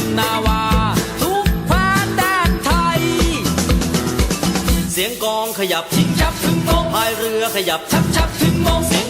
มนาวา ทุกแคว้าแดนไทย เสียงกองขยับชิงชับถึงโมงพายเรือขยับชับชับถึงมงเสียง